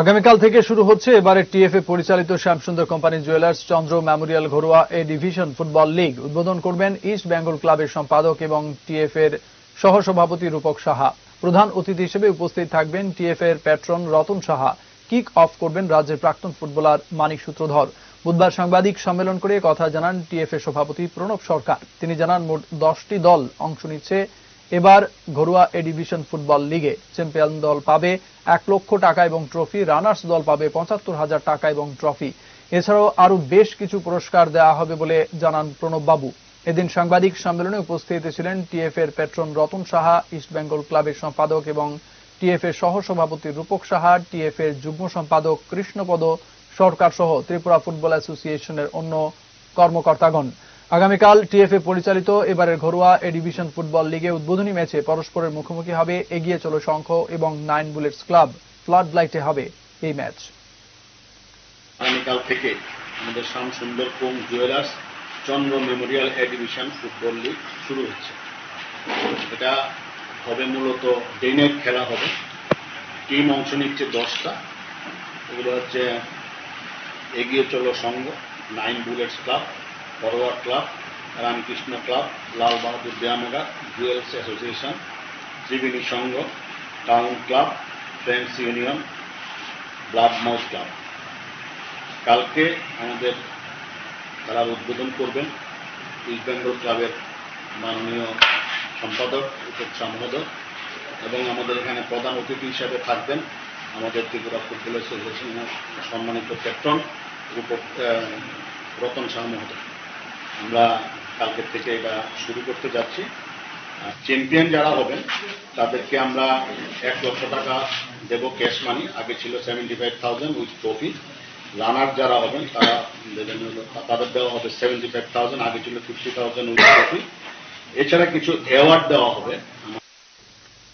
আগামীকাল থেকে শুরু হচ্ছে এবারে টিএফএ পরিচালিত Shyamsundar company jewellers Chandra memorial ঘরোয়া এ ডিভিশন ফুটবল লিগ। উদ্বোধন করবেন ইস্ট বেঙ্গল ক্লাবের সম্পাদক এবং টিএফ এর সহসভাপতি রূপক সাহা। প্রধান অতিথি হিসেবে উপস্থিত থাকবেন টিএফ এর patron Ratan Saha. Kick off করবেন রাজ্যের প্রাক্তন ফুটবলার মানিক সূত্রধর। বুধবার সাংবাদিক সম্মেলন করে কথা জানান টিএফ এর সভাপতি প্রণব সরকার। তিনি জানান মোট দশটি দল অংশ নিচ্ছে এবার ঘরোয়া এ ডিভিশন ফুটবল লিগে চ্যাম্পিয়ন দল পাবে এক লক্ষ টাকা এবং ট্রফি, রানার্স দল পাবে পঁচাত্তর হাজার টাকা এবং ট্রফি। এছাড়াও আরও বেশ কিছু পুরস্কার দেওয়া হবে বলে জানান প্রণব বাবু এদিন সাংবাদিক সম্মেলনে উপস্থিত ছিলেন টিএফ এর প্যাট্রন রতন সাহা, ইস্ট বেঙ্গল ক্লাবের সম্পাদক এবং টিএফ এর সহ সভাপতি রূপক সাহা, টিএফ এর যুগ্ম সম্পাদক কৃষ্ণপদ সরকার সহ ত্রিপুরা ফুটবল অ্যাসোসিয়েশনের অন্য কর্মকর্তাগণ। আগামীকাল টিএফএ পরিচালিত, এবারের ঘরোয়া এ ডিভিশন ফুটবল লিগে উদ্বোধনী ম্যাচে পরস্পরের মুখোমুখি হবে এগিয়ে চলো শঙ্খ এবং নাইন বুলেটস ক্লাব। ফ্লাড লাইটে হবে এই ম্যাচ। আগামীকাল থেকে আমাদের Shyam Sundar co jewellers Chandra memorial A division football league শুরু হচ্ছে। এটা হবে মূলত ডে নাইট খেলা হবে। টিম অংশ নিচ্ছে দশটা। এগুলো হচ্ছে এগিয়ে চলো সংঘ, nine bullets club. Forward club Ramakrishna club Lal Bahadur ব্যায়ামাগার jewels association Tribeni সংঘ town club friends union blood mouse club. কালকে আমাদের খেলার উদ্বোধন করবেন ইস্ট বেঙ্গল ক্লাবের মাননীয় সম্পাদক উপেক্ষা মহোদয় এবং আমাদের এখানে প্রধান অতিথি হিসাবে থাকবেন আমাদের ত্রিপুরা ফুটবল অ্যাসোসিয়েশনের সম্মানিত ক্যাপ্টন আহ, রতন শাহ মহোদয়। আমরা কালকের থেকে এটা শুরু করতে যাচ্ছি। চ্যাম্পিয়ন যারা হবেন, তাদেরকে আমরা এক লক্ষ টাকা দেবো ক্যাশ মানি আগে ছিল seventy five thousand with trophy runner যারা হবেন, তারা দেবেন তাদের দেওয়া হবে সেভেন্টি ফাইভ থাউজেন্ড আগে ছিল ফিফটি থাউজেন্ড উইথ ট্রফি এছাড়া কিছু অ্যাওয়ার্ড দেওয়া হবে।